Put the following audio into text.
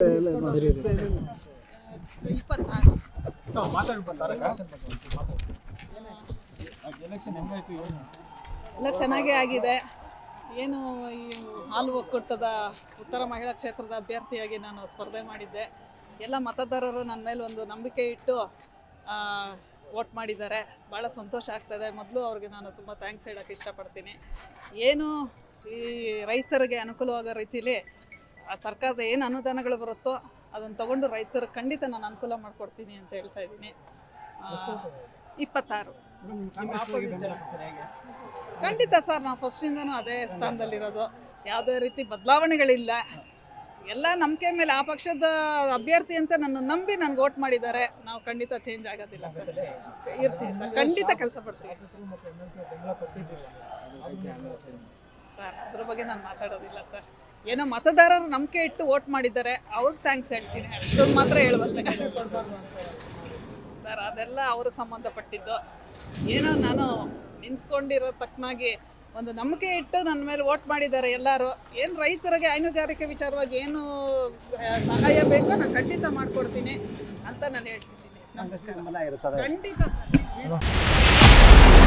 ಎಲ್ಲ ಚೆನ್ನಾಗೇ ಆಗಿದೆ. ಏನು ಈ ಹಾಲು ಒಕ್ಕೂಟದ ಉತ್ತರ ಮಹಿಳಾ ಕ್ಷೇತ್ರದ ಅಭ್ಯರ್ಥಿಯಾಗಿ ನಾನು ಸ್ಪರ್ಧೆ ಮಾಡಿದ್ದೆ. ಎಲ್ಲ ಮತದಾರರು ನನ್ನ ಮೇಲೆ ಒಂದು ನಂಬಿಕೆ ಇಟ್ಟು ವೋಟ್ ಮಾಡಿದ್ದಾರೆ. ಭಾಳ ಸಂತೋಷ ಆಗ್ತದೆ. ಮೊದಲು ಅವ್ರಿಗೆ ನಾನು ತುಂಬ ಥ್ಯಾಂಕ್ಸ್ ಹೇಳೋಕ್ಕೆ ಇಷ್ಟಪಡ್ತೀನಿ. ಏನು ಈ ರೈತರಿಗೆ ಅನುಕೂಲವಾಗೋ ರೀತಿಲಿ ಆ ಸರ್ಕಾರದ ಏನು ಅನುದಾನಗಳು ಬರುತ್ತೋ ಅದನ್ನು ತಗೊಂಡು ರೈತರು ಖಂಡಿತ ನಾನು ಅನುಕೂಲ ಮಾಡಿಕೊಡ್ತೀನಿ ಅಂತ ಹೇಳ್ತಾ ಇದ್ದೀನಿ. ಇಪ್ಪತ್ತಾರು. ಖಂಡಿತ ಸರ್ ನಾವು ಫಸ್ಟಿಂದನೂ ಅದೇ ಸ್ಥಾನದಲ್ಲಿರೋದು. ಯಾವುದೇ ರೀತಿ ಬದಲಾವಣೆಗಳಿಲ್ಲ. ಎಲ್ಲ ನಂಬಿಕೆ ಮೇಲೆ ಆ ಪಕ್ಷದ ಅಭ್ಯರ್ಥಿ ಅಂತ ನನ್ನ ನಂಬಿ ನನ್ಗೆ ಓಟ್ ಮಾಡಿದ್ದಾರೆ. ನಾವು ಖಂಡಿತ ಚೇಂಜ್ ಆಗೋದಿಲ್ಲ ಸರ್. ಇರ್ತೀವಿ ಸರ್ ಖಂಡಿತ ಕೆಲಸ ಪಡ್ತೀವಿ. ಸರ್ ಅದ್ರ ಬಗ್ಗೆ ನಾನು ಮಾತಾಡೋದಿಲ್ಲ ಸರ್. ಏನೋ ಮತದಾರರು ನಂಬಿಕೆ ಇಟ್ಟು ವೋಟ್ ಮಾಡಿದ್ದಾರೆ ಅವ್ರಿಗೆ ಥ್ಯಾಂಕ್ಸ್ ಹೇಳ್ತೀನಿ. ಅಷ್ಟೊಂದು ಮಾತ್ರ ಹೇಳುವಲ್ಲೆ ಸರ್ ಅದೆಲ್ಲ ಅವ್ರಿಗೆ ಸಂಬಂಧಪಟ್ಟಿದ್ದು. ಏನೋ ನಾನು ನಿಂತ್ಕೊಂಡಿರೋ ತಕ್ಕನಾಗಿ ಒಂದು ನಂಬಿಕೆ ಇಟ್ಟು ನನ್ನ ಮೇಲೆ ವೋಟ್ ಮಾಡಿದ್ದಾರೆ ಎಲ್ಲರೂ. ಏನು ರೈತರಿಗೆ ಹೈನುಗಾರಿಕೆ ವಿಚಾರವಾಗಿ ಏನು ಸಹಾಯ ಬೇಕೋ ನಾನು ಖಂಡಿತ ಮಾಡಿಕೊಡ್ತೀನಿ ಅಂತ ನಾನು ಹೇಳ್ತಿದ್ದೀನಿ. ನಮಸ್ಕಾರ ಖಂಡಿತ ಸರ್.